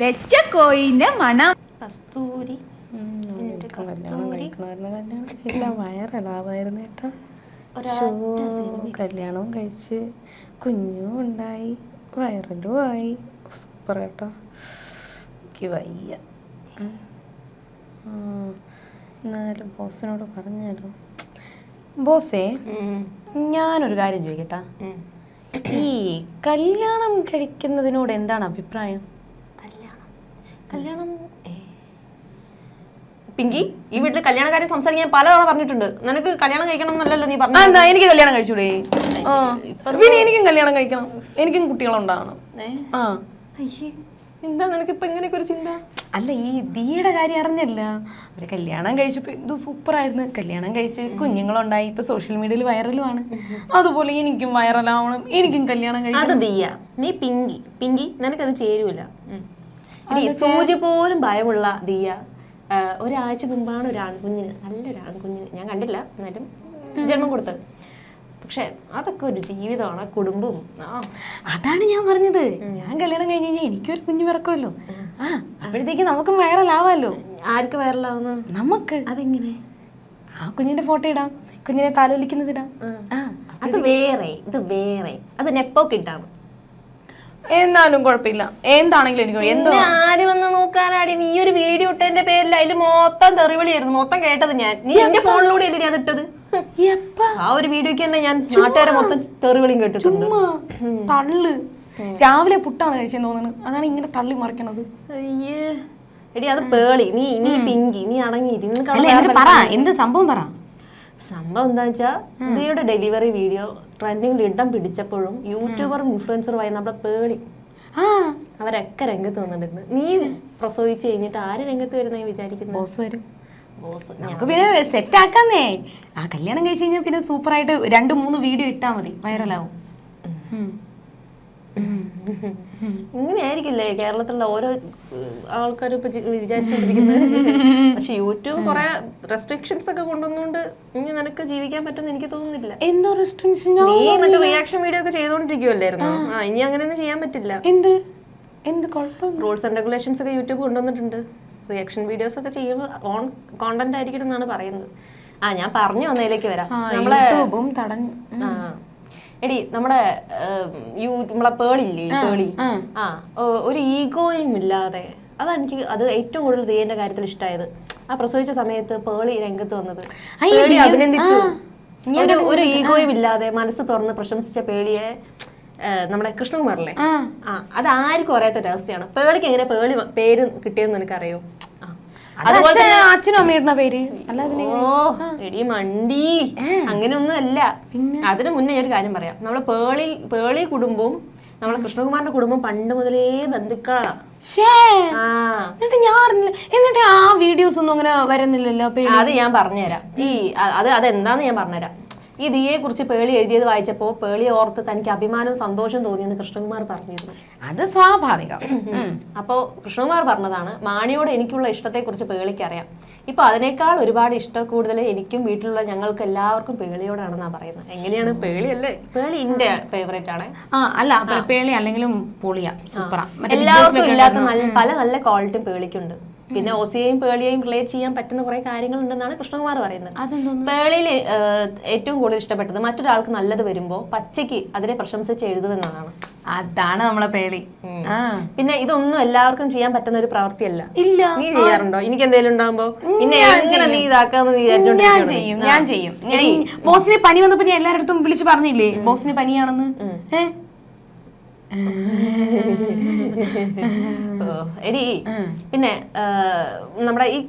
വെച്ച കോഴിന്റെ മണം. കസ്തൂരി. കല്യാണം. കഴിക്കണമായിരുന്നു കല്യാണം കഴിച്ചാൽ വയറലാവായിരുന്നു കേട്ടോ. കല്യാണവും കഴിച്ച് കുഞ്ഞും ഉണ്ടായി വയറലും ആയി. സൂപ്പർ കേട്ടോ. എനിക്ക് വയ്യ. എന്നാലും ബോസിനോട് പറഞ്ഞാലോ. ബോസേ ഞാനൊരു കാര്യം ചോദിക്കട്ടാ. ഈ കല്യാണം കഴിക്കുന്നതിനോട് എന്താണ് അഭിപ്രായം? കല്യാണം. പിങ്കി ഈ വീട്ടിൽ കാര്യം സംസാരിക്കാൻ പലതവണ പറഞ്ഞിട്ടുണ്ട്. നിനക്ക് കല്യാണം കഴിക്കണം എന്നല്ലല്ലോ നീ പറഞ്ഞു എന്താ എനിക്ക് കല്യാണം കഴിച്ചൂടെ? പിന്നെ എനിക്കും കല്യാണം കഴിക്കണം. എനിക്കും കുട്ടികളുണ്ടാകണം എന്താ നിനക്ക് ഇപ്പൊ ഇങ്ങനെയൊക്കെ ഒരു ചിന്ത? അല്ല ഈ ദീയുടെ കാര്യം അറിഞ്ഞല്ല. അവർ കല്യാണം കഴിച്ചപ്പോ ഇത് സൂപ്പറായിരുന്നു. കല്യാണം കഴിച്ച് കുഞ്ഞുങ്ങളുണ്ടായി. ഇപ്പൊ സോഷ്യൽ മീഡിയയിൽ വൈറലുമാണ്. അതുപോലെ എനിക്കും വൈറലാവണം. എനിക്കും കല്യാണം കഴിക്കണം. അത് ദിയ. നീ പിങ്കി. പിങ്കി നിനക്കത് ചേരൂല. സൂചി പോലും ഭയമുള്ള ദിയ ഒരാഴ്ച മുമ്പാണ് ഒരു ആൺകുഞ്ഞിന് നല്ലൊരു ആൺകുഞ്ഞിന് ഞാൻ കണ്ടില്ല എന്നാലും ജന്മം കൊടുത്തത്. പക്ഷെ അതൊക്കെ ഒരു ജീവിതമാണ് കുടുംബവും. അതാണ് ഞാൻ പറഞ്ഞത്. ഞാൻ കല്യാണം കഴിഞ്ഞ് കഴിഞ്ഞാൽ എനിക്കൊരു കുഞ്ഞു പിറക്കുമല്ലോ. ആ. അപ്പോഴത്തേക്ക് നമുക്കും വൈറലാവാമല്ലോ ആർക്ക് വൈറലാവുന്ന? നമുക്ക്. അതെങ്ങനെ? ആ കുഞ്ഞിന്റെ ഫോട്ടോ ഇടാം. കുഞ്ഞിനെ താലോലിക്കുന്നത് ഇടാം ആ അത് വേറെ ഇത് വേറെ. അത് നെപ്പോ കിട്ടാണ് എന്നാലും കുഴപ്പമില്ല. എന്താണെങ്കിലും എനിക്ക് എന്തോ ആര് വന്ന് നോക്കാനാടി? നീ ഒരു വീഡിയോ ഇട്ടതിന്റെ പേരിൽ അതിൽ മൊത്തം തെറിവിളിയായിരുന്നു. മൊത്തം കേട്ടത് ഞാൻ. നീ എന്റെ ഫോണിലൂടെ അല്ലേ അത് ഇട്ടത് ആ ഒരു വീഡിയോക്ക് തന്നെ ഞാൻ നാട്ടുകാരെ മൊത്തം തെറിവിളിയും കേട്ടിട്ടുണ്ട്. ചുമ്മാ തള്ളു. രാവിലെ പുട്ടാണ് കഴിച്ചെന്ന് തോന്നുന്നു. അതാണ് ഇങ്ങനെ തള്ളി മറിക്കണത്. അയ്യേ. എടി അത് പേളി. നീ നീ പിങ്കി. നീ അടങ്ങിയിരി പറ? എന്ത് സംഭവം പറ. സംഭവം എന്താ വെച്ചാൽ ദിയുടെ ഡെലിവറി വീഡിയോ ട്രെൻഡിങ്ങിൽ ഇടം പിടിച്ചപ്പോഴും യൂട്യൂബറും ഇൻഫ്ലുവൻസറുമായി നമ്മുടെ പേളി ആ. അവരൊക്കെ രംഗത്ത് വന്നിട്ടുണ്ട്. നീ പ്രസവിച്ച് കഴിഞ്ഞിട്ട് ആര് രംഗത്ത് വരുന്ന വിചാരിക്കുന്നു? ബോസ് വരും. നമുക്ക് പിന്നെ സെറ്റ് ആക്കാന്നേ ആ കല്യാണം കഴിച്ച് കഴിഞ്ഞാൽ പിന്നെ സൂപ്പറായിട്ട് രണ്ട് മൂന്ന് വീഡിയോ ഇട്ടാ മതി. വൈറലാവും ഉം. ഇങ്ങനെ ആയിരിക്കില്ലേ കേരളത്തിലുള്ള ഓരോ ആൾക്കാരും ഇപ്പൊ വിചാരിച്ചോണ്ടിരിക്കുന്നത്? വിചാരിച്ചുകൊണ്ടിരിക്കുന്നത് പക്ഷെ യൂട്യൂബ് കുറെ റെസ്ട്രിക്ഷൻസ് ഒക്കെ കൊണ്ടുവന്നുകൊണ്ട് ഇനി നിനക്ക് ജീവിക്കാൻ പറ്റുമെന്ന് എനിക്ക് തോന്നുന്നില്ല. എന്തോ റെസ്ട്രിക്ഷൻ നീ മറ്റേ റിയാക്ഷൻ വീഡിയോ ഒക്കെ ചെയ്തോണ്ടിരിക്കുവല്ലായിരുന്നു? ആ. ഇനി അങ്ങനെയൊന്നും ചെയ്യാൻ പറ്റില്ല. എന്ത്? എന്ത് കുഴപ്പം? റൂൾസ് ആൻഡ് റെഗുലേഷൻസ് ഒക്കെ യൂട്യൂബ് കൊണ്ടുവന്നിട്ടുണ്ട്. റിയാക്ഷൻ വീഡിയോസ് ഒക്കെ ചെയ്യുമ്പോൾ ഓൺ കോണ്ടന്റ് ആയിരിക്കണം എന്നാണ് പറയുന്നത്. ആ ഞാൻ പറഞ്ഞു വന്നതിലേക്ക് വരാം. നമ്മളെ തടഞ്ഞു. ആ എടി നമ്മുടെ യൂ നമ്മളെ പേളില്ലേ പേളി? ആ. ഒരു ഈഗോയും ഇല്ലാതെ. അതാണ് എനിക്ക് അത് ഏറ്റവും കൂടുതൽ ദിയന്റെ കാര്യത്തിൽ ഇഷ്ടമായത് ആ പ്രസവിച്ച സമയത്ത് പേളി രംഗത്ത് വന്നത്. അഭിനന്ദിച്ചു. ഒരു ഒരു ഈഗോയും ഇല്ലാതെ മനസ്സ് തുറന്ന് പ്രശംസിച്ച പേളിയെ നമ്മുടെ കൃഷ്ണകുമാറില്ലേ? ആ. ആ അത് ആർക്കും അറിയാത്ത രഹസ്യമാണ്. പേളിക്ക് എങ്ങനെ പേളി പേര് കിട്ടിയെന്ന് എനിക്കറിയോ ആ. അത് അച്ഛൻ- അച്ഛനും. അമ്മയുടെ പേര്. ഓ എടി മണ്ടി. അങ്ങനെയൊന്നും അല്ല. അതിനു മുന്നേ ഞാൻ ഒരു കാര്യം പറയാം. നമ്മളെ പേളി പേളി കുടുംബവും നമ്മളെ കൃഷ്ണകുമാറിന്റെ കുടുംബം പണ്ട് മുതലേ ബന്ധുക്കളാ. ഷേ ആ. എന്നിട്ട് ഞാൻ അറിഞ്ഞില്ല. എന്നിട്ട് ആ വീഡിയോസ് ഒന്നും അങ്ങനെ വരുന്നില്ലല്ലോ അത് ഞാൻ പറഞ്ഞുതരാം. ഈ അത് അതെന്താന്ന് ഞാൻ പറഞ്ഞുതരാം. ഈ ദിയെ കുറിച്ച് പേളി എഴുതിയത് വായിച്ചപ്പോ പേളി ഓർത്ത് തനിക്ക് അഭിമാനവും സന്തോഷവും തോന്നിയെന്ന് കൃഷ്ണകുമാർ പറഞ്ഞിരുന്നു. അത് സ്വാഭാവികം. അപ്പോ അപ്പോൾ കൃഷ്ണകുമാർ പറഞ്ഞതാണ് മാണിയോട് എനിക്കുള്ള ഇഷ്ടത്തെക്കുറിച്ച് പേളിക്ക് അറിയാം ഇപ്പൊ അതിനേക്കാൾ ഒരുപാട് ഇഷ്ടം കൂടുതൽ എനിക്കും വീട്ടിലുള്ള ഞങ്ങൾക്ക് എല്ലാവർക്കും പേളിയോടാണെന്നാ പറയുന്നത്. എങ്ങനെയാണ്? പേളിയല്ലേ പേളി ഇന്റെ ഫേവറേറ്റ് ആണ്. ആ അല്ല പേളി അല്ലെങ്കിലും പൊളിയാ സൂപ്പറാ. എല്ലാവർക്കും ഇല്ലാത്ത നല്ല പല നല്ല ക്വാളിറ്റിയും പേളിക്കുണ്ട്. പിന്നെ ഓസിയെയും പേളിയെയും റിലേറ്റ് ചെയ്യാൻ പറ്റുന്ന കുറെ കാര്യങ്ങൾ ഉണ്ടെന്നാണ് കൃഷ്ണകുമാർ പറയുന്നത്. പേളിയിൽ ഏറ്റവും കൂടുതൽ ഇഷ്ടപ്പെട്ടത് മറ്റൊരാൾക്ക് നല്ലത് വരുമ്പോ പച്ചയ്ക്ക് അതിനെ പ്രശംസിച്ച് എഴുതുമെന്നതാണ് അതാണ് നമ്മളെ പേളി. പിന്നെ ഇതൊന്നും എല്ലാവർക്കും ചെയ്യാൻ പറ്റുന്ന ഒരു പ്രവൃത്തിയല്ല. ഇല്ല. നീ ചെയ്യാറുണ്ടോ? എനിക്ക് എന്തെങ്കിലും ഉണ്ടാകുമ്പോ എങ്ങനെ നീ ഇതാക്കാന്ന് ഞാൻ ചെയ്യും ഞാൻ ചെയ്യും. ബോസിന് പനി വന്നപ്പോ ഞാൻ എല്ലാരടുത്തും വിളിച്ച് പറഞ്ഞില്ലേ? ബോസിന് പനിയാണെന്ന്. ഏ? ഓ, എടി പിന്നെ നമ്മുടെ ഈ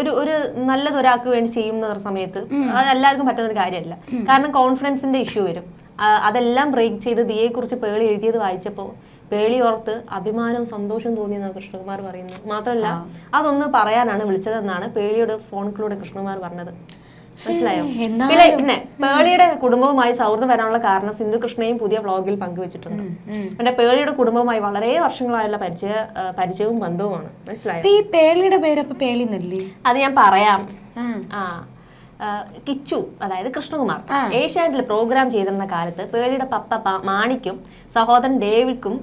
ഒരു ഒരു നല്ലത് ഒരാൾക്ക് വേണ്ടി ചെയ്യുന്ന സമയത്ത് അത് എല്ലാവർക്കും പറ്റുന്ന ഒരു കാര്യമല്ല കാരണം കോൺഫിഡൻസിന്റെ ഇഷ്യൂ വരും. അതെല്ലാം ബ്രേക്ക് ചെയ്ത് ദിയെ കുറിച്ച് പേളി എഴുതിയത് വായിച്ചപ്പോ പേളി ഓർത്ത് അഭിമാനവും സന്തോഷവും തോന്നിയെന്നാണ് കൃഷ്ണകുമാർ പറയുന്നത്. മാത്രമല്ല അതൊന്ന് പറയാനാണ് വിളിച്ചതെന്നാണ് പേളിയുടെ ഫോണിലൂടെ കൃഷ്ണകുമാർ പറഞ്ഞത്. മനസ്സിലായോ? പിന്നെ പിന്നെ പേളിയുടെ കുടുംബവുമായി സൗഹൃദം വരാനുള്ള കാരണം സിന്ധു കൃഷ്ണയും പുതിയ വ്ളോഗിൽ പങ്കുവച്ചിട്ടുണ്ട്. പിന്നെ പേളിയുടെ കുടുംബവുമായി വളരെ വർഷങ്ങളായുള്ള പരിചയ പരിചയവും ബന്ധവുമാണ്. മനസ്സിലായോ? ഈ പേളിയുടെ പേര് അപ്പൊ അത് ഞാൻ പറയാം. ആ. കിച്ചു അതായത് കൃഷ്ണകുമാർ. ഏഷ്യാനെറ്റിൽ പ്രോഗ്രാം ചെയ്തിരുന്ന കാലത്ത് പേളിയുടെ പപ്പ മാണിക്കും സഹോദരൻ ഡേവിഡ്ക്കും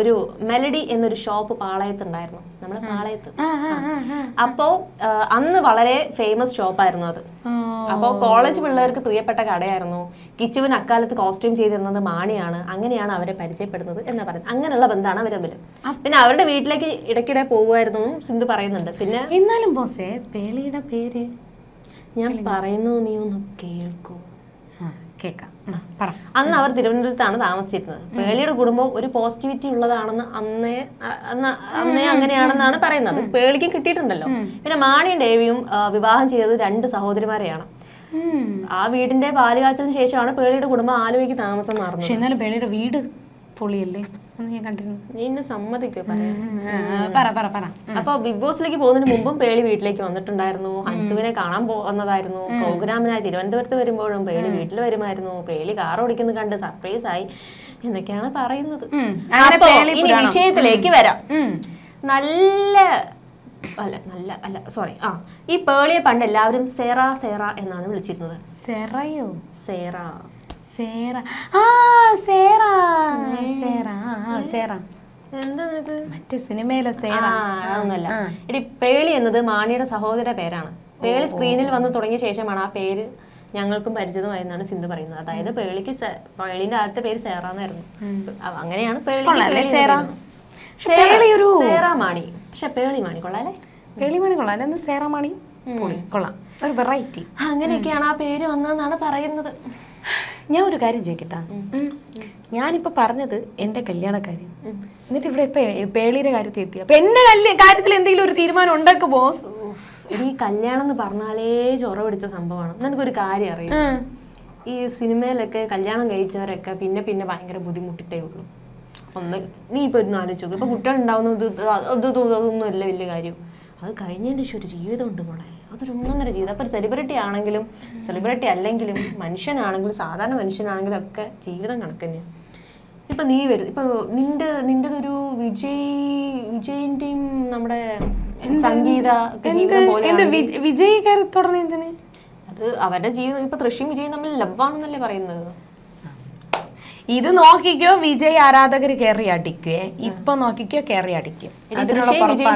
ഒരു മെലഡി എന്നൊരു ഷോപ്പ് പാളയത്തുണ്ടായിരുന്നു. നമ്മുടെ പാളയത്ത്. അപ്പോ അന്ന് വളരെ ഫേമസ് ഷോപ്പായിരുന്നു അത്. അപ്പോ കോളേജ് പിള്ളേർക്ക് പ്രിയപ്പെട്ട കടയായിരുന്നു. കിച്ചുവിന് അക്കാലത്ത് കോസ്റ്റ്യൂം ചെയ്തിരുന്നത് മാണിയാണ്. അങ്ങനെയാണ് അവരെ പരിചയപ്പെടുന്നത് എന്ന് പറയുന്നത്. അങ്ങനെയുള്ള ബന്ധമാണ് അവർ തമ്മിൽ പിന്നെ അവരുടെ വീട്ടിലേക്ക് ഇടയ്ക്കിടെ പോകുമായിരുന്നു സിന്ധു പറയുന്നുണ്ട്. പിന്നെ എന്നാലും ബോസേ പേളിയുടെ പേര് ഞാൻ പറയുന്നു നീ ഒന്ന് കേൾക്കൂ. കേൾക്കാം പറ. അന്ന് അവർ തിരുവനന്തപുരത്താണ് താമസിച്ചിരുന്നത്. പേളിയുടെ കുടുംബം ഒരു പോസിറ്റിവിറ്റി ഉള്ളതാണെന്ന് അന്നേ അന്ന് അന്നേ അങ്ങനെയാണെന്നാണ് പറയുന്നത്. പേളിക്കും കിട്ടിയിട്ടുണ്ടല്ലോ. പിന്നെ മാണിയും ദേവിയും വിവാഹം ചെയ്തത് രണ്ട് സഹോദരിമാരെയാണ്. ആ വീടിന്റെ പാലുകാച്ചലിന് ശേഷമാണ് പേളിയുടെ കുടുംബം ആലുവയ്ക്ക് താമസം മാറുന്നത്. പക്ഷെ എന്നാലും പേളിയുടെ വീട് പൊളിയല്ലേ? എന്ന് ഞാൻ കണ്ടിരുന്നു. നീ എന്നെ സമ്മതിക്കോ? പറയാൻ പറ പറ പറ. അപ്പൊ ബിഗ് ബോസിലേക്ക് പോകുന്നതിന് മുമ്പും പേളി വീട്ടിലേക്ക് വന്നിട്ടുണ്ടായിരുന്നു. ഹൻസുവിനെ കാണാൻ പോകുന്നതായിരുന്നു. പ്രോഗ്രാമിനായി തിരുവനന്തപുരത്ത് വരുമ്പോഴും പേളി വീട്ടിൽ വരുമായിരുന്നു. പേളി കാർ ഓടിക്കുന്നത് കണ്ട് സർപ്രൈസ് ആയി എന്നൊക്കെയാണ് പറയുന്നത്. അപ്പോ ഇനി വിഷയത്തിലേക്ക് വരാം. നല്ല അല്ല നല്ല അല്ല സോറി ആ ഈ പേളിയെ പണ്ട് എല്ലാവരും സേറ സേറ എന്നാണ് വിളിച്ചിരുന്നത്. സെറയോ? സേറ. സേറ. ആ സേറ. സേറ. ആ, സേറ. എന്താ നിനക്ക്? മറ്റേ സിനിമയിലെ സേറ. ആ, അതൊന്നുമല്ല എടി പേളി എന്നത് മാണിയുടെ സഹോദര പേരാണ്. പേളി സ്ക്രീനിൽ വന്ന് തുടങ്ങിയ ശേഷമാണ് ആ പേര് ഞങ്ങൾക്കും പരിചിതമായെന്നാണ് സിന്ധു പറയുന്നത്. അതായത് പേളിക്ക് പേളിന്റെ ആദ്യത്തെ പേര് സേറാന്നായിരുന്നു. അങ്ങനെയാണ് പേളി പക്ഷെ. പേളി മാണി. പക്ഷെ പേളി മാണി കൊള്ളാല്ലേ പേളിമണി കൊള്ളാം. അല്ലെന്ന് സേറമണി കൊള്ളാം. ഒരു വെറൈറ്റി അങ്ങനെയൊക്കെയാണ് ആ പേര് വന്നതെന്നാണ് പറയുന്നത്. ഞാൻ ഒരു കാര്യം ചോദിക്കട്ടാ. ഞാനിപ്പോ പറഞ്ഞത് എന്റെ കല്യാണക്കാര്യം എന്നിട്ട് ഇവിടെ ഇപ്പൊ പേളിയുടെ കാര്യത്തിൽ എത്തി അപ്പൊ എന്റെ കാര്യത്തിൽ എന്തെങ്കിലും ഒരു തീരുമാനം ഉണ്ടാക്കു ബോസ്. ഈ കല്യാണം എന്ന് പറഞ്ഞാലേ ചൊറ പിടിച്ച സംഭവമാണ്. നിനക്കൊരു കാര്യം അറിയാം? ഈ സിനിമയിലൊക്കെ കല്യാണം കഴിച്ചവരൊക്കെ പിന്നെ പിന്നെ ഭയങ്കര ബുദ്ധിമുട്ടിട്ടേ ഉള്ളൂ. ഒന്ന് നീ ഇപ്പൊ ഒന്ന് ആലോചിച്ചു ഇപ്പൊ കുട്ടികൾ ഉണ്ടാവുന്നത് അതൊന്നും അല്ല വലിയ കാര്യം. അത് കഴിഞ്ഞതിന് ശേഷം ഒരു ജീവിതം ഉണ്ട് മോളെ. അതൊരു ഒന്നൊന്നര ജീവിതം. അപ്പൊ സെലിബ്രിറ്റി ആണെങ്കിലും സെലിബ്രിറ്റി അല്ലെങ്കിലും മനുഷ്യനാണെങ്കിലും സാധാരണ മനുഷ്യനാണെങ്കിലും ഒക്കെ ജീവിതം കണക്കന്നെ ഇപ്പൊ നീ വരും ഇപ്പൊ നിന്റെ നിന്റെതൊരു വിജയ് വിജയിന്റെയും നമ്മുടെ സംഗീത വിജയ് കയറി അത് അവരുടെ ജീവിതം ഇപ്പൊ തൃശ്ശിയും വിജയും തമ്മിൽ ലവ് ആണെന്നല്ലേ പറയുന്നത്? ഇത് നോക്കിക്കോ വിജയ് ആരാധകർ കയറി അടിക്കുവേ. ഇപ്പൊ നോക്കിക്കോ കയറി അടിക്കും.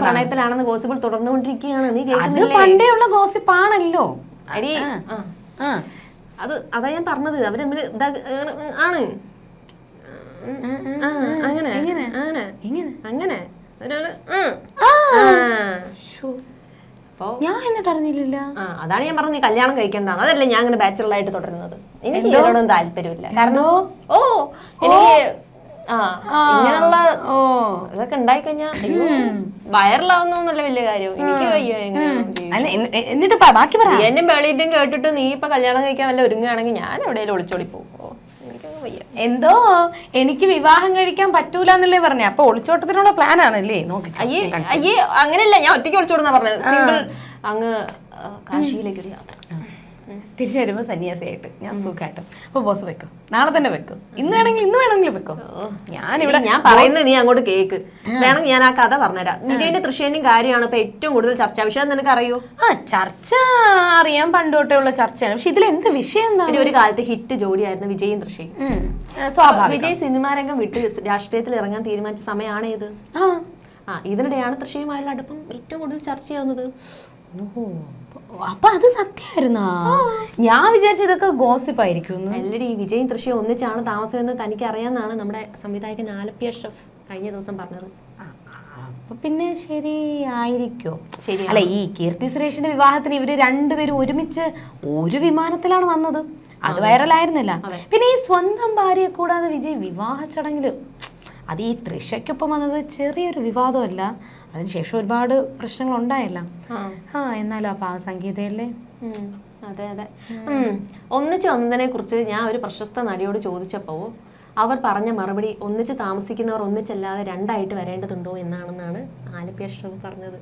പ്രണയത്തിലാണെന്ന് ഗോസിപ്പിൾ തുടർന്നുകൊണ്ടിരിക്കുകയാണ്. നീ അത് കേൾക്കുന്നില്ലേ പണ്ടേ ഉള്ള ഗോസിപ്പാണല്ലോ. അത് അതാ ഞാൻ പറഞ്ഞത്. അവർ തമ്മിൽ ആണ്. അങ്ങനെ അങ്ങനെ അങ്ങനെ. അങ്ങനെ ഒരാൾ ആ. ആ. ആ. അപ്പോ ഞാൻ എന്നിട്ട് അറിഞ്ഞില്ല ആ അതാണ് ഞാൻ പറഞ്ഞത്. കല്യാണം കഴിക്കേണ്ടതാണ് അതല്ലേ ഞാൻ അങ്ങനെ ബാച്ചുലർ ആയിട്ട് തുടരുന്നത്. എനിക്ക് ഇതിനോടൊന്നും താല്പര്യമില്ല. കാരണം ഓ എനിക്ക് ആ ഇങ്ങനെയുള്ള ഓ. ഇതൊക്കെ ഉണ്ടായി കഴിഞ്ഞാ അയ്യോ വൈറലാവുന്നൊന്നല്ല വലിയ കാര്യം. എനിക്ക് വയ്യ. അല്ല എന്നിട്ട് ബാക്കി പറ. എന്നെ വെളിയിട്ടും കേട്ടിട്ട് നീ ഇപ്പൊ കല്യാണം കഴിക്കാൻ വല്ല ഒരുങ്ങുകയാണെങ്കിൽ ഞാൻ എവിടെയെങ്കിലും ഒളിച്ചോടി പോകും വയ്യ എന്തോ? എനിക്ക് വിവാഹം കഴിക്കാൻ പറ്റൂല എന്നല്ലേ പറഞ്ഞ. അപ്പൊ ഒളിച്ചോട്ടത്തിനുള്ള പ്ലാൻ ആണല്ലേ നോക്കി അയ്യേ അയ്യേ അങ്ങനെയല്ല ഞാൻ ഒറ്റയ്ക്ക് ഒളിച്ചോടുന്ന പറഞ്ഞത്. സിമ്പിൾ അങ്ങ് കാശിയിലേക്ക് ഒരു യാത്ര. തിരിച്ചു വരുമ്പോ സന്യാസിയായിട്ട്. ഞാൻ സുഖമായിട്ട് അപ്പൊ ബോസ് വെക്കും? നാളെ തന്നെ വെക്കും? ഇന്ന് വേണമെങ്കിൽ ഇന്ന് വേണമെങ്കിലും ഞാൻ ഇവിടെ ഞാൻ പറയുന്നത് നീ അങ്ങോട്ട് കേക്ക്. വേണമെങ്കിൽ ഞാൻ ആ കഥ പറഞ്ഞുതരാം. വിജയന്റെ തൃശ്ശേനും കാര്യമാണ് ഇപ്പൊ ഏറ്റവും കൂടുതൽ ചർച്ചാ. വിഷയം നിനക്ക് അറിയോ? ആ ചർച്ച അറിയാം പണ്ടോട്ടേ തൊട്ടേ ഉള്ള ചർച്ചയാണ്. പക്ഷെ ഇതിൽ എന്ത് വിഷയം എന്താണ്? ഒരു കാലത്ത് ഹിറ്റ് ജോഡിയായിരുന്നു വിജയും തൃശ്ശയും സ്വാഭാവിക. വിജയ് സിനിമാ രംഗം വിട്ട് രാഷ്ട്രീയത്തിൽ ഇറങ്ങാൻ തീരുമാനിച്ച സമയമാണ് ഇത് ആ. ആ ഇതിനിടെയാണ് തൃശ്ശിയുമായുള്ള അടുപ്പം ഏറ്റവും കൂടുതൽ ചർച്ച ചെയ്യുന്നത്. ഓ അപ്പൊ അത് സത്യമായിരുന്നാ? ഞാൻ വിചാരിച്ച ഇതൊക്കെ ഗോസിപ്പ് ആയിരിക്കും എല്ലടി വിജയും തൃശ്ശയും ഒന്നിച്ചാണ് താമസമെന്ന് തനിക്ക് അറിയാമെന്നാണ് നമ്മുടെ സംവിധായകൻ ആലപ്പിയ ഷെഫ് കഴിഞ്ഞ ദിവസം പറഞ്ഞത്. അപ്പൊ പിന്നെ ശരി ആയിരിക്കോ. ശരി അല്ല ഈ കീർത്തി സുരേഷിന്റെ വിവാഹത്തിന് ഇവർ രണ്ടുപേരും ഒരുമിച്ച് ഒരു വിമാനത്തിലാണ് വന്നത്. അത് വൈറലായിരുന്നില്ല. പിന്നെ ഈ സ്വന്തം ഭാര്യയെ കൂടാതെ വിജയ് വിവാഹ ചടങ്ങിൽ അത് ഈ തൃശയ്ക്കൊപ്പം വന്നത് ചെറിയൊരു വിവാദമല്ല. അതിനുശേഷം ഒരുപാട് പ്രശ്നങ്ങൾ ഉണ്ടായല്ല. ആ. എന്നാലും അപ്പൊ ആ സംഗീതയല്ലേ അതെ അതെ. ഒന്നിച്ചു വന്നതിനെ കുറിച്ച് ഞാൻ ഒരു പ്രശസ്ത നടിയോട് ചോദിച്ചപ്പോൾ അവർ പറഞ്ഞ മറുപടി ഒന്നിച്ച് താമസിക്കുന്നവർ ഒന്നിച്ചല്ലാതെ രണ്ടായിട്ട് വരേണ്ടതുണ്ടോ എന്നാണെന്നാണ് ആലപ്പി അഷ്റഫ് പറഞ്ഞത്.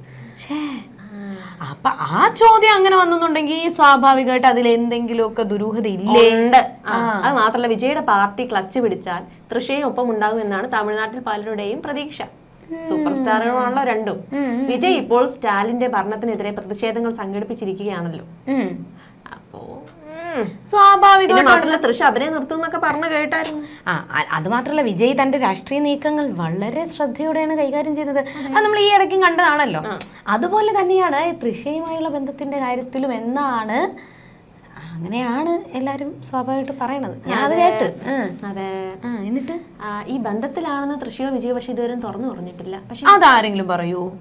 അപ്പൊ ആ ചോദ്യം അങ്ങനെ വന്നെന്നുണ്ടെങ്കിൽ സ്വാഭാവികമായിട്ട് അതിൽ എന്തെങ്കിലുമൊക്കെ ദുരൂഹത ഇല്ലേ? ഉണ്ട്. അത് മാത്രമല്ല വിജയുടെ പാർട്ടി ക്ലച്ച് പിടിച്ചാൽ തൃശയും ഒപ്പം ഉണ്ടാകും എന്നാണ് തമിഴ്നാട്ടിൽ പലരുടെയും പ്രതീക്ഷ. സൂപ്പർ സ്റ്റാറുകളാണല്ലോ രണ്ടും. വിജയ് ഇപ്പോൾ സ്റ്റാലിന്റെ ഭരണത്തിനെതിരെ പ്രതിഷേധങ്ങൾ സംഘടിപ്പിച്ചിരിക്കുകയാണല്ലോ. അപ്പോ അഭിനയം നിർത്തും എന്നൊക്കെ പറഞ്ഞു കേട്ടായിരുന്നു. ആ അത് മാത്രമല്ല വിജയ് തന്റെ രാഷ്ട്രീയ നീക്കങ്ങൾ വളരെ ശ്രദ്ധയോടെയാണ് കൈകാര്യം ചെയ്യുന്നത് അത് നമ്മൾ ഈ ഇടയ്ക്കും കണ്ടതാണല്ലോ. അതുപോലെ തന്നെയാണ് തൃശയുമായുള്ള ബന്ധത്തിന്റെ കാര്യത്തിലും എന്നാണ് അങ്ങനെയാണ് എല്ലാരും സ്വാഭാവികമായിട്ട് പറയണത്. ഞാൻ അത് കേട്ട്. അതെ. എന്നിട്ട്? ഈ ബന്ധത്തിലാണെന്ന് തൃശയോ വിജയോ പക്ഷെ ഇതുവരെ തുറന്നു പറഞ്ഞിട്ടില്ല. പക്ഷെ അതാരെങ്കിലും പറയൂ.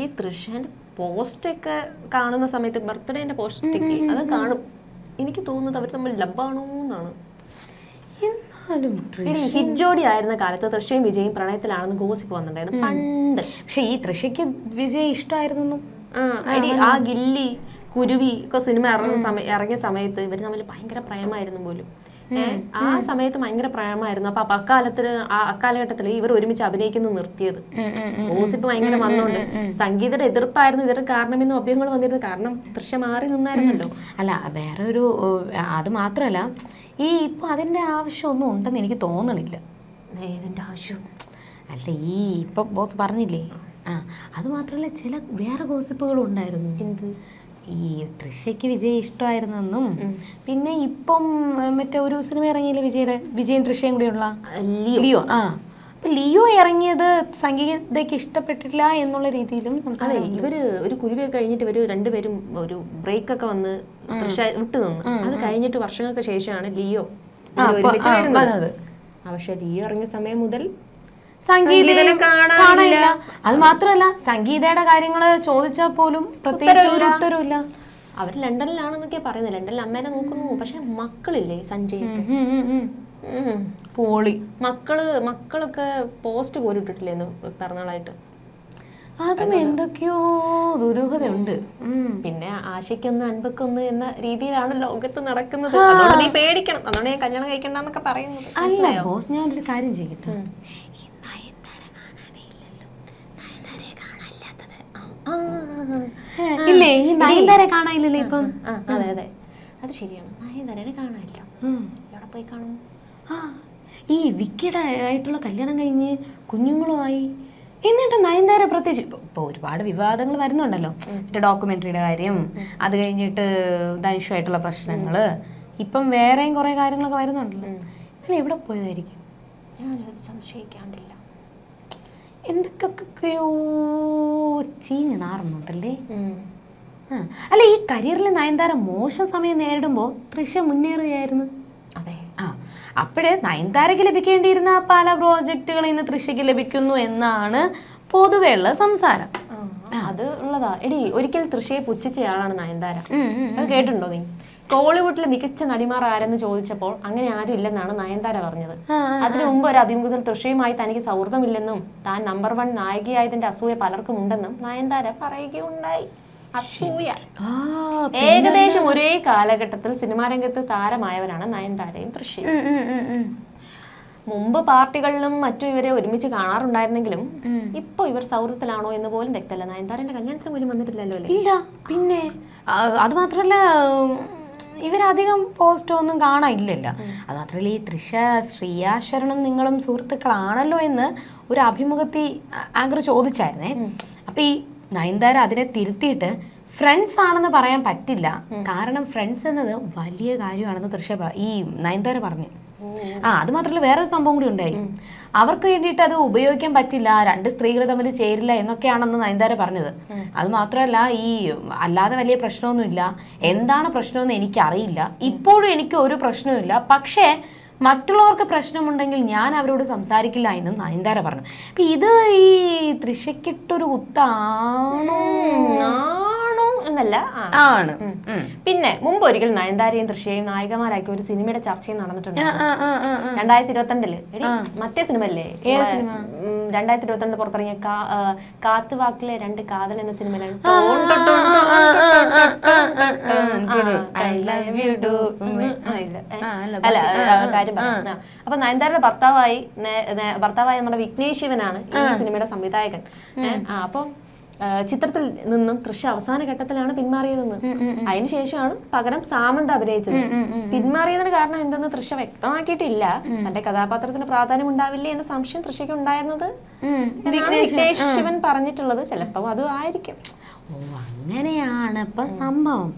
ഈ തൃശന്റെ പോസ്റ്റൊക്കെ കാണുന്ന സമയത്ത് ബർത്ത്ഡേന്റെ പോസ്റ്റൊക്കെ അത് കാണും. എനിക്ക് തോന്നുന്നത് അവർ തമ്മിൽ ലബാണോ എന്നാണ്. എന്നാലും ജോഡി ആയിരുന്ന കാലത്ത് തൃശയും വിജയും പ്രണയത്തിലാണെന്ന് ഗോസിപ്പ് വന്നിട്ടുണ്ടായിരുന്നു. പണ്ട്. പക്ഷെ ഈ തൃശയ്ക്ക് വിജയ് ഇഷ്ടമായിരുന്നു ആ, ഗില്ലി കുരുവി ഒക്കെ സിനിമ ഇറങ്ങുന്ന സമയ ഇറങ്ങിയ സമയത്ത് ഇവർ തമ്മിൽ ഭയങ്കര പ്രേമായിരുന്നു പോലും. ആ സമയത്ത് ഭയങ്കര പ്രേമായിരുന്നു അപ്പൊ അക്കാലത്തിന് ആ അക്കാലഘട്ടത്തിൽ ഇവർ ഒരുമിച്ച് അഭിനയിക്കുന്നത് നിർത്തിയത്. ഗോസിപ്പ് ഭയങ്കര വന്നോണ്ട്. സംഗീതയുടെ എതിർപ്പായിരുന്നു ഇതൊരു കാരണം എന്ന് അഭ്യങ്ങൾ വന്നിരുന്നത്. കാരണം ദൃശ്യം മാറി നിന്നായിരുന്നല്ലോ. അല്ല വേറെ ഒരു അത് മാത്രല്ല ഈ ഇപ്പൊ അതിന്റെ ആവശ്യമൊന്നും ഉണ്ടെന്ന് എനിക്ക് തോന്നണില്ല. ഇതിന്റെ ആവശ്യം. അല്ല ഈ ഇപ്പൊ ബോസ് പറഞ്ഞില്ലേ? ആ അത് മാത്രല്ല ചില വേറെ ഗോസിപ്പുകളും ഉണ്ടായിരുന്നു. എന്ത്? ഈ തൃശ്ശയ്ക്ക് വിജയ് ഇഷ്ടമായിരുന്നെന്നും പിന്നെ ഇപ്പം മറ്റേ ഒരു സിനിമ ഇറങ്ങിയില്ലേ വിജയുടെ? വിജയും തൃശ്ശയും കൂടിയുള്ള? ലിയോ. ആ. അപ്പൊ ലിയോ ഇറങ്ങിയത് സംഗീതയ്ക്ക് ഇഷ്ടപ്പെട്ടില്ല എന്നുള്ള രീതിയിലും അതെ ഇവർ ഒരു കുരുവിയൊക്കെ കഴിഞ്ഞിട്ട് ഇവർ രണ്ടുപേരും ഒരു ബ്രേക്ക് ഒക്കെ വന്ന് തൃശ്ശ വിട്ടു നിന്നു. അത് കഴിഞ്ഞിട്ട് വർഷങ്ങൾക്ക് ശേഷമാണ് ലിയോ പക്ഷെ ലിയോ ഇറങ്ങിയ സമയം മുതൽ സംഗീതനെ കാണാനില്ല. അത് മാത്രമല്ല സംഗീതയുടെ കാര്യങ്ങൾ ചോദിച്ചാൽ പോലും പ്രത്യേകിച്ച് ഒരു ഉത്തരവില്ല. അവർ ലണ്ടനിലാണെന്നൊക്കെ പറയുന്നത്. ലണ്ടനിൽ അമ്മേനെ നോക്കുന്നു. പക്ഷെ മക്കളില്ലേ സഞ്ജയൊക്കെ. ഉം. പോളി. മക്കൾ മക്കളൊക്കെ പോസ്റ്റ് പോലും ഇട്ടിട്ടില്ലേന്ന് പിറന്നാളായിട്ട്. അതും എന്തൊക്കെയോ ദുരൂഹതയുണ്ട്. പിന്നെ ആശയ്ക്കൊന്ന് അൻപക്കൊന്ന് എന്ന രീതിയിലാണ് ലോകത്ത് നടക്കുന്നത്. അതുകൊണ്ട് നീ പേടിക്കണം. അതുകൊണ്ട് ഞാൻ കല്യാണം കഴിക്കണ്ടെന്നൊക്കെ പറയുന്നത്. അല്ല ബോസ് ഞാൻ ഒരു കാര്യം ചെയ്യട്ടെ ഈ നയൻതാര കാണാനേ ഇല്ലല്ലോ. നയൻതാരയെ കാണാനില്ലാത്തത്. ആ, ഏ, ഇല്ലേ? ഈ നയൻതാര കാണാനില്ലല്ലോ ഇപ്പം? അതെ അതെ. അത് ശരിയാണ്. നയൻതാരനെ കാണാനില്ല. എവിടെ പോയി കാണും? ഈ വിക്കിയുടെ ആയിട്ടുള്ള കല്യാണം കഴിഞ്ഞ് കുഞ്ഞുങ്ങളുമായി എന്നിട്ട് നയൻതാര പ്രത്യേകിച്ച് ഇപ്പൊ ഒരുപാട് വിവാദങ്ങൾ വരുന്നുണ്ടല്ലോ. മറ്റേ ഡോക്യുമെന്ററിയുടെ കാര്യം അത് കഴിഞ്ഞിട്ട് ധനുഷുമായിട്ടുള്ള പ്രശ്നങ്ങൾ. ഇപ്പം വേറെയും കുറെ കാര്യങ്ങളൊക്കെ വരുന്നുണ്ടല്ലോ. ഇതിൽ എവിടെ പോയതായിരിക്കും? ഞാനത് സംശയിക്കാണ്ടില്ല എന്തൊക്കെയൊക്കെയോ ചീഞ്ഞ് നാറുന്നുണ്ടല്ലേ? അല്ല ഈ കരിയറിൽ നയൻതാര മോശം സമയം നേരിടുമ്പോൾ തൃശ മുന്നേറുകയായിരുന്നു. അതെ. ആ. അപ്പോഴേ നയൻതാരയ്ക്ക് ലഭിക്കേണ്ടിയിരുന്ന പല പ്രോജക്റ്റുകൾ ഇന്ന് തൃശയ്ക്ക് ലഭിക്കുന്നു എന്നാണ് പൊതുവെയുള്ള സംസാരം. അത് ഉള്ളതാ. എടി ഒരിക്കൽ തൃശയെ പുച്ഛിച്ചയാളാണ് നയൻതാര. അത് കേട്ടിട്ടുണ്ടോ നീ? കോളിവുഡിലെ മികച്ച നടിമാർ ആരെന്ന് ചോദിച്ചപ്പോൾ അങ്ങനെ ആരും ഇല്ലെന്നാണ് നയൻതാര പറഞ്ഞത്. അതിനു മുമ്പ് ഒരു അഭിമുഖത്തിൽ തൃശയുമായി തനിക്ക് സൗഹൃദമില്ലെന്നും താൻ നമ്പർ വൺ നായികയായതിന്റെ അസൂയ പലർക്കും ഉണ്ടെന്നും നയൻതാര പറയുകയുണ്ടായി. അസൂയ. ഏകദേശം ഒരേ കാലഘട്ടത്തിൽ സിനിമാ രംഗത്ത് താരമായവരാണ് നയൻതാരയും തൃശയും. മുമ്പ് പാർട്ടികളിലും മറ്റും ഇവരെ ഒരുമിച്ച് കാണാറുണ്ടായിരുന്നെങ്കിലും ഇപ്പൊ ഇവർ സൗഹൃദത്തിലാണോ എന്ന് പോലും വ്യക്തമല്ല. നയൻതാരന്റെ കല്യാണത്തിന് പോലും വന്നിട്ടില്ലല്ലോ അല്ലേ? ഇല്ല പിന്നെ അത് മാത്രമല്ല ഉം, ഇവരധികം പോസ്റ്റോ ഒന്നും കാണാനില്ലല്ല. അത് മാത്രമല്ല ഈ ശ്രീയാ ശരണം നിങ്ങളും സുഹൃത്തുക്കളാണല്ലോ എന്ന് ഒരു അഭിമുഖത്തിൽ ആങ്കർ ചോദിച്ചായിരുന്നേ. അപ്പം ഈ നയൻതാര അതിനെ തിരുത്തിയിട്ട് ഫ്രണ്ട്സ് ആണെന്ന് പറയാൻ പറ്റില്ല. കാരണം ഫ്രണ്ട്സ് എന്നത് വലിയ കാര്യമാണെന്ന് തൃശ ഈ നയൻതാര പറഞ്ഞു. ആ അത് മാത്രമല്ല വേറൊരു സംഭവം കൂടി ഉണ്ടായി. അവർക്ക് വേണ്ടിയിട്ട് അത് ഉപയോഗിക്കാൻ പറ്റില്ല രണ്ട് സ്ത്രീകൾ തമ്മിൽ ചേരില്ല എന്നൊക്കെയാണെന്ന് നയൻതാര പറഞ്ഞത്. അത് മാത്രമല്ല ഈ അല്ലാതെ വലിയ പ്രശ്നമൊന്നുമില്ല. എന്താണ് പ്രശ്നമെന്ന് എനിക്കറിയില്ല. ഇപ്പോഴും എനിക്ക് ഒരു പ്രശ്നവുമില്ല. പക്ഷേ മറ്റുള്ളവർക്ക് പ്രശ്നമുണ്ടെങ്കിൽ ഞാൻ അവരോട് സംസാരിക്കില്ല എന്നും നയൻതാര പറഞ്ഞു. അപ്പൊ ഇത് ഈ തൃശക്കിട്ടൊരു കുത്താണോ? എന്നല്ല ആണ് പിന്നെ മുമ്പ് ഒരിക്കൽ നയൻതാരയും തൃശ്ശയും നായികമാരാക്കിയ ഒരു സിനിമയുടെ ചർച്ചയും നടന്നിട്ടുണ്ട്. രണ്ടായിരത്തി ഇരുപത്തിരണ്ടിൽ മറ്റേ സിനിമ അല്ലേ രണ്ടായിരത്തി ഇരുപത്തിരണ്ട് പുറത്തിറങ്ങിയ കാത്തുവാക്കിലെ രണ്ട് കാതൽ എന്ന സിനിമയിലാണ് അല്ല കാര്യം പറയാം ആ. അപ്പൊ നയൻതാരയുടെ ഭർത്താവായി ഭർത്താവായ നമ്മുടെ വിഘ്നേഷ് ശിവനാണ് ഈ സിനിമയുടെ സംവിധായകൻ അപ്പം ചിത്രത്തിൽ നിന്നും തൃശ അവസാന ഘട്ടത്തിലാണ് പിന്മാറിയതെന്ന്. അതിനുശേഷമാണ് പകരം സാമന്ത അഭിനയിച്ചത്. പിന്മാറിയതിന് കാരണം എന്തെന്ന് തൃശ വ്യക്തമാക്കിയിട്ടില്ല. തന്റെ കഥാപാത്രത്തിന് പ്രാധാന്യം ഉണ്ടാവില്ലേ എന്ന സംശയം തൃശയ്ക്ക് ഉണ്ടായിരുന്നത് വിഘ്നേഷ് ശിവൻ പറഞ്ഞിട്ടുള്ളത്. ചിലപ്പോ അതും ആയിരിക്കും. ഓ അങ്ങനെയാണ് ഇപ്പൊ സംഭവം.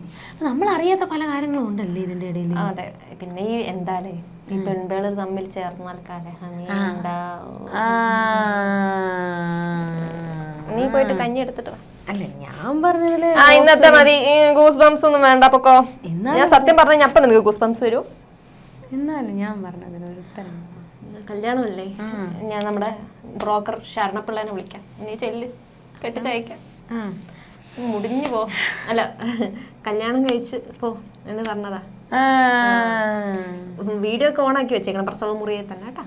നമ്മൾ അറിയാത്ത പല കാര്യങ്ങളും ഉണ്ടല്ലേ ഇതിന്റെ ഇടയിൽ അതെ. പിന്നെ ഈ എന്താലേ ഈ പെൺപേൾ തമ്മിൽ ചേർന്നാൽ കലഹമേണ്ടാവും നീ പോയിട്ട് കഞ്ഞി എടുത്തിട്ട് അല്ല ഞാൻ പറഞ്ഞതിൽ ആ ഇന്നത്തെ മതി. ഗൂസ് ബംസ് ഒന്നും വേണ്ട പൊക്കോ. ഞാൻ സത്യം പറഞ്ഞ അപ്പൊ നിനക്ക് ഗൂസ് ബംസ് വരൂ. എന്നാലും ഞാൻ പറഞ്ഞതിന് ഒരു ഉത്തരം. കല്യാണമല്ലേ? ഞാൻ നമ്മുടെ ബ്രോക്കർ ശരണപ്പിള്ളേനെ വിളിക്കാം. നീ ചെല്ല്. കെട്ടിച്ചയക്കാം മുടിഞ്ഞു പോ. അല്ല കല്യാണം കഴിച്ച് പോ എന്ന് പറഞ്ഞതാ. വീഡിയോ ഒക്കെ ഓണാക്കി വെച്ചേക്കണം പ്രസവ മുറിയെ തന്നെ കേട്ടാ.